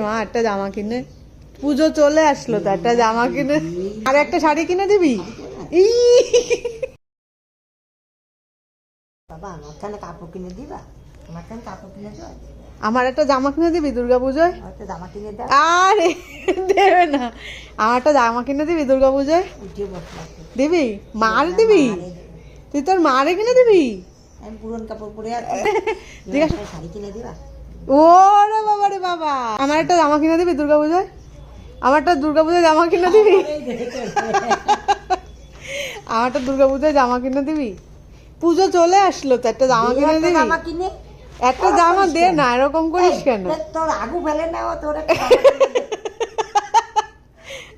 মা একটা জামা কিনে। পুজো চলে আসলো তো একটা জামা কিনে। আর একটা শাড়ি কিনে দিবি? আমার কাপড় কিনে দিবা? কাপড় কিনে আমার একটা জামা কিনে দিবি দুর্গা পুজোয়? আমার জামা কিনে আরে দেবে না। আমার একটা জামা কিনে দিবি দুর্গা পুজোয়? দিবি? মার দিবি? তুই তোর মারে কিনে দিবি? পুরন কাপড় পরে জিজ্ঞাসা শাড়ি কিনে দিবা? ওরে বাবা রে বাবা। আমার একটা জামা কিনে দিবি দুর্গা পুজোয় আমার একটা দুর্গা পুজোয় জামা কিনে দিবি? আমার একটা দুর্গা পুজোয় জামা কিনে দিবি? পুজো চলে আসলো তো একটা জামা কিনে দিবি? জামা কিনে একটা জামা দে না এরকম করিস কেন? তোর আগু ফেলে নাও তোর একটা জামা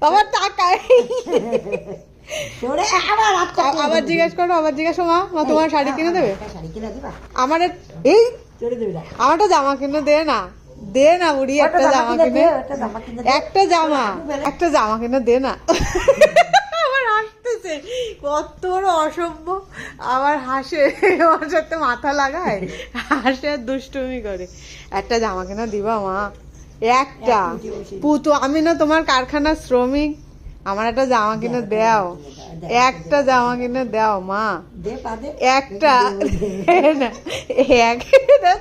বাবা টাকায় আবার জিজ্ঞেস করো আবার জিজ্ঞেস মা। মা তোমার শাড়ি কিনে দেবে? শাড়ি কিনে দিবা? আমার এই চলে আমার একটা জামা কিনে দে না দে না বুড়ি একটা জামা কিনে একটা জামা একটা জামা কিনে দে না আমার হাসতেছে কত বড় অসভ্য আবার হাসে ওর সাথে মাথা লাগায় হাসে আর দুষ্টুমি করে একটা জামা কিনে দিবা মা একটা পুতো আমি না তোমার কারখানার শ্রমিক আমার একটা জামা কিনে দাও একটা জামা কিনে দাও মা একটা না,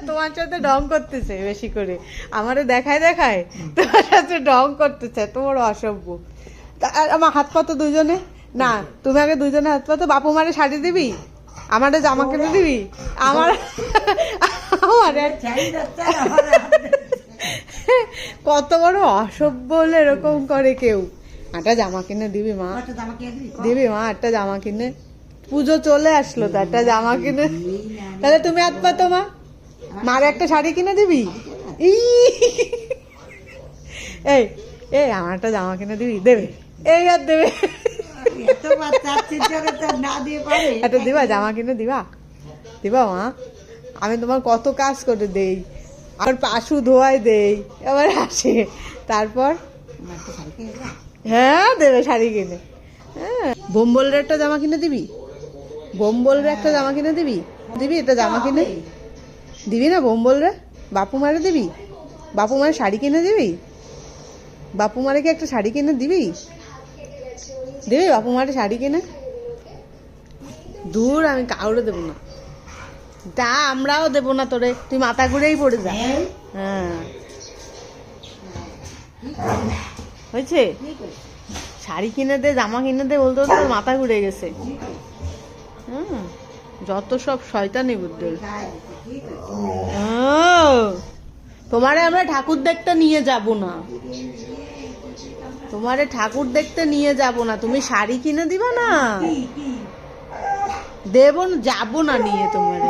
তোমার সাথে ডং করতেছে বেশি করে। আমারে দেখায় দেখায় তোমার সাথে ডং করতেছে তোমার অসভ্য। আমার হাত পাতো দুজনে? না, তুমি আগে দুজনে হাত পাতো বাপু মারে শাড়ি দিবি? আমারে জামা কিনে দিবি? আমার আমার কত বড় অসভ্য হলে এরকম করে কেউ। একটা জামা কিনে দিবি মা। দিবি মা একটা জামা কিনে। পুজো চলে আসলো, তো একটা জামা কিনে। তাহলে তুমি হাত পাতো মা মার একটা শাড়ি কিনে দিবি? এই এই আমার একটা জামা কিনে দিবি দেবে? এই আর দেবে। একটা দিবা জামা কিনে দিবা? দিবা মা? আমি তোমার কত কাজ করে দেই। আর পাশু ধোয়াই দেই। এবার আসে। তারপর? আমার হ্যাঁ দেবে শাড়ি কিনে। হ্যাঁ। বোম্বলের একটা জামা কিনে দিবি? বোম্বলের একটা জামা কিনে দিবি? দিবি একটা জামা কিনে? দিবি না বোম্বল রে? বাপু মারে দিবি? বাপু মারে শাড়ি কিনে দিবি? বাপু মারে কি একটা শাড়ি কিনে দিবি? দিবি বাপু মারে শাড়ি কিনে? দূর, আমি কাউরে দেবো না। তা আমরাও দেবো না তোরে। তুই মাথা ঘুরেই পড়ে যা। হ্যাঁ। হয়েছে? শাড়ি কিনে দে, জামা কিনে দে বলতে বলতে মাথা ঘুরে গেছে। হুম। যত সব শয়তানি বুদ্ধি। তোমারে আমরা ঠাকুর দেখতে নিয়ে যাব না। তোমারে ঠাকুর দেখতে নিয়ে যাব না। তুমি শাড়ি কিনে দিবা না? দেব যাব না নিয়ে তোমারে।